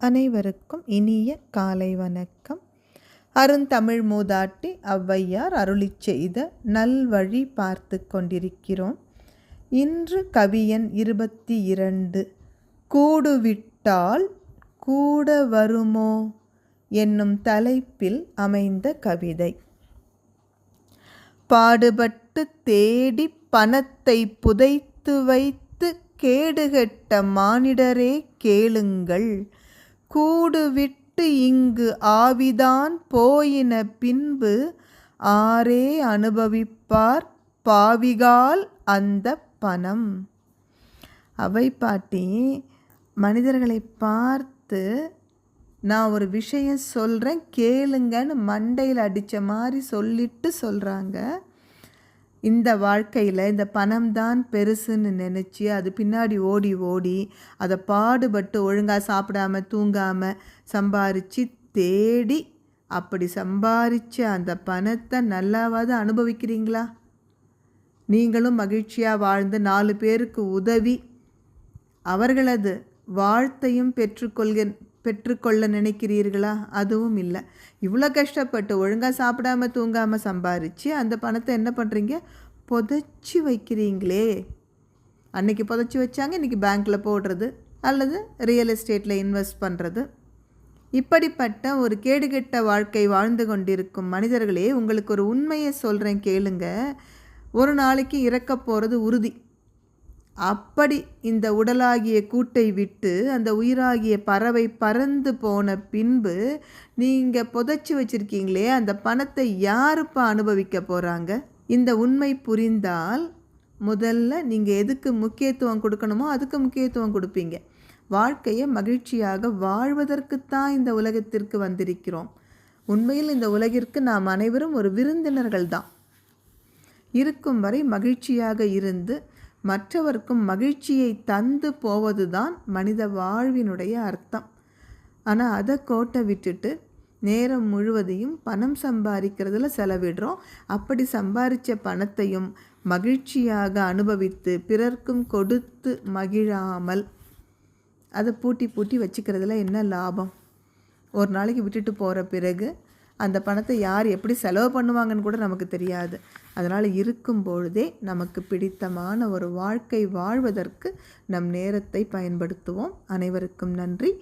அனைவருக்கும் இனிய காலை வணக்கம். அருந்தமிழ் மூதாட்டி ஔவையார் அருளி செய்த நல்வழி பார்த்து கொண்டிருக்கிறோம். இன்று கவியன் இருபத்தி இரண்டு கூடுவிட்டால் கூட வருமோ? என்னும் தலைப்பில் அமைந்த கவிதை. பாடுபட்டு தேடி பணத்தை புதைத்து வைத்து கேடுகெட்ட மானிடரே கேளுங்கள். கூடு விட்டு இங்கு ஆவிதான் போயின பின்பு ஆரே அனுபவிப்பார் பாவிகால் அந்த பணம். அவை பாட்டி மனிதர்களை பார்த்து நான் ஒரு விஷயம் சொல்கிறேன் கேளுங்கன்னு மண்டையில் அடித்த மாதிரி சொல்லிட்டு சொல்கிறாங்க இந்த வாழ்க்கையில் இந்த பணம் தான் பெருசுன்னு நினச்சி அது பின்னாடி ஓடி ஓடி அதை பாடுபட்டு ஒழுங்காக சாப்பிடாம தூங்காமல் சம்பாரித்து தேடி அப்படி சம்பாரித்து அந்த பணத்தை நல்லாவது அனுபவிக்கிறீங்களா? நீங்களும் மகிழ்ச்சியாக வாழ்ந்து நாலு பேருக்கு உதவி. அவர்களது வாழ்த்தையும் பெற்றுக்கொள்க பெற்றுக்கொள்ள நினைக்கிறீர்களா? அதுவும் இல்லை. இவ்வளோ கஷ்டப்பட்டு ஒழுங்காக சாப்பிடாம தூங்காமல் சம்பாரித்து அந்த பணத்தை என்ன பண்ணுறீங்க புதைச்சி வைக்கிறீங்களே. அன்றைக்கி புதைச்சி வச்சாங்க இன்றைக்கி பேங்க்கில் போடுறது அல்லது ரியல் எஸ்டேட்டில் இன்வெஸ்ட் பண்ணுறது இப்படிப்பட்ட ஒரு கேடுகெட்ட வாழ்க்கை வாழ்ந்து கொண்டிருக்கும் மனிதர்களே உங்களுக்கு ஒரு உண்மையை சொல்கிறேன் கேளுங்க. ஒரு நாளைக்கு இறக்க போகிறது உறுதி. அப்படி இந்த உடலாகிய கூட்டை விட்டு அந்த உயிராகிய பறவை பறந்து போன பின்பு நீங்கள் புதைச்சி வச்சுருக்கீங்களே அந்த பணத்தை யாருப்பா அனுபவிக்க போகிறாங்க இந்த உண்மை புரிந்தால் முதல்ல நீங்கள் எதுக்கு முக்கியத்துவம் கொடுக்கணுமோ அதுக்கு முக்கியத்துவம் கொடுப்பீங்க. வாழ்க்கையை மகிழ்ச்சியாக வாழ்வதற்குத்தான் இந்த உலகத்திற்கு வந்திருக்கிறோம். உண்மையில் இந்த உலகிற்கு நாம் அனைவரும் ஒரு விருந்தினர்கள் தான் இருக்கும் வரை மகிழ்ச்சியாக இருந்து மற்றவர்க்கும் மகிழ்ச்சியை தந்து போவதுதான் மனித வாழ்வினுடைய அர்த்தம். ஆனால் அதை கோட்டை விட்டுட்டு நேரம் முழுவதையும் பணம் சம்பாதிக்கிறதுல செலவிடுறோம். அப்படி சம்பாதிச்ச பணத்தையும் மகிழ்ச்சியாக அனுபவித்து பிறர்க்கும் கொடுத்து மகிழாமல் அதை பூட்டி பூட்டி வச்சுக்கிறதுல என்ன லாபம்? ஒரு நாளைக்கு விட்டுட்டு போகிற பிறகு அந்த பணத்தை யார் எப்படி செலவு பண்ணுவாங்கன்னு கூட நமக்கு தெரியாது. அதனால் இருக்கும் பொழுதே நமக்கு பிடித்தமான ஒரு வாழ்க்கை வாழ்வதற்கு நம் நேரத்தை பயன்படுத்துவோம். அனைவருக்கும் நன்றி.